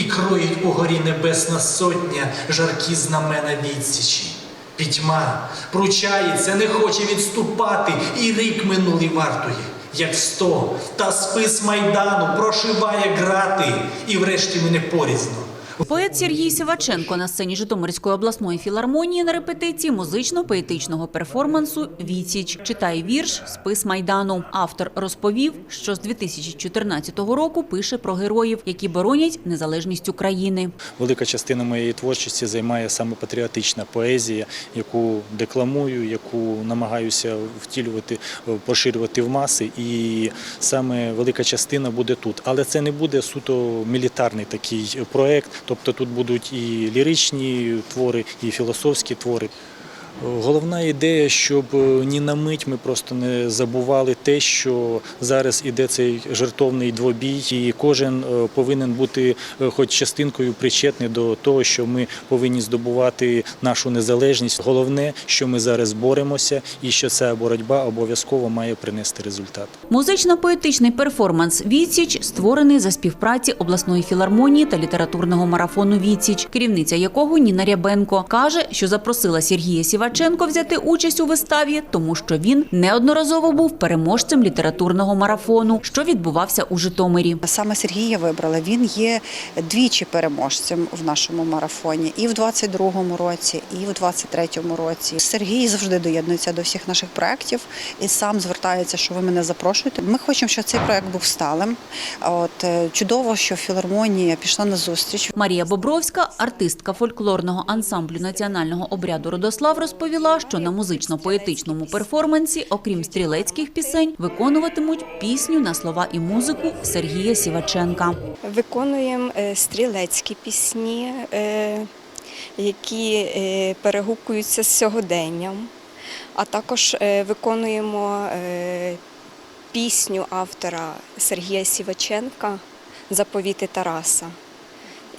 і кроїть угорі небесна сотня жаркі знамена відсічі. Пітьма пручається, не хоче відступати, і рік минулий вартує, як сто, та спис майдану прошиває грати, і врешті мене порізно. Поет Сергій Сіваченко на сцені Житомирської обласної філармонії на репетиції музично-поетичного перформансу Віціч читає вірш Спис майдану. Автор розповів, що з 2014 року пише про героїв, які боронять незалежність України. Велика частина моєї творчості займає саме патріотична поезія, яку декламую, яку намагаюся втілювати, е, поширювати в маси. І саме велика частина буде тут. Але це не буде суто мілітарний такий проект. Тобто тут будуть і ліричні твори, і філософські твори. Головна ідея, щоб е, ні на мить ми просто не забували те, що зараз іде цей жертовний двобій, і кожен е, повинен бути е, хоч частинкою причетний до того, що ми повинні здобувати нашу незалежність. Головне, що ми зараз боремося, і що ця боротьба обов'язково має принести результат. Музично-поетичний перформанс Віціч створений за співпраці обласної філармонії та літературного марафону Віціч, керівниця якого Ніна Рябенко каже, що запросила Сергія Сіваченко взяти участь у виставі, тому що він неодноразово був переможцем літературного марафону, що відбувався у Житомирі. Саме Сергія вибрала. Він є двічі переможцем в нашому марафоні і в 22-му році, і в 23-му році. Сергій завжди доєднується до всіх наших проєктів і сам звертається, що ви мене запрошуєте. Ми хочемо, щоб цей проєкт був сталим. От е, чудово, що філармонія пішла на зустріч. Марія Бобровська, артистка фольклорного ансамблю національного обряду Родослав, розповіла, що на музично-поетичному перформансі, окрім стрілецьких пісень, виконуватимуть пісню на слова і музику Сергія Сіваченка. Виконуємо е, стрілецькі пісні, е, які е, перегукуються з сьогоденням, а також виконуємо пісню автора Сергія Сіваченка Заповіти Тараса.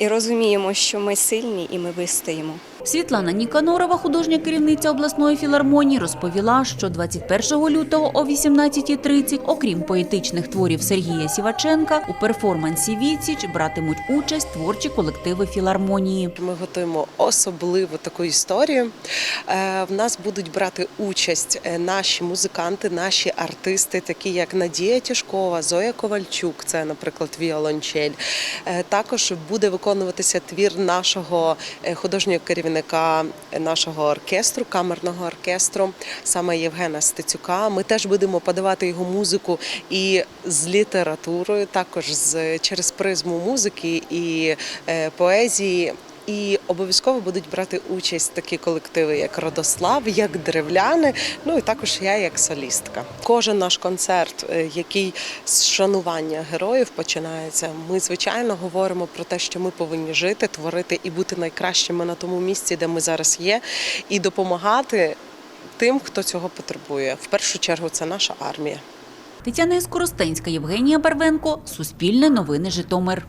І розуміємо, що ми сильні і ми вистоїмо. Світлана Ніканорова, художня керівниця обласної філармонії, розповіла, що 21 лютого о 18.30, окрім поетичних творів Сергія Сіваченка, у перформансі «Відсіч» братимуть участь творчі колективи філармонії. Ми готуємо особливу таку історію. Е, В нас будуть брати участь е, наші музиканти, наші артисти, такі як Надія Тяжкова, Зоя Ковальчук, це, наприклад, віолончель. Е, Також буде виконуватися твір нашого е, художнього керівника нашого оркестру, камерного оркестру, саме Євгена Стецюка. Ми теж будемо подавати його музику і з літературою, також з через призму музики і е, поезії. І обов'язково будуть брати участь такі колективи, як Родослав, як Древляни, ну і також я як солістка. Кожен наш концерт, е, який з шанування героїв починається, ми звичайно говоримо про те, що ми повинні жити, творити і бути найкращими на тому місці, де ми зараз є, і допомагати тим, хто цього потребує. В першу чергу це наша армія. Тетяна Іскоростенська, Євгенія Барвенко, Суспільне новини Житомир.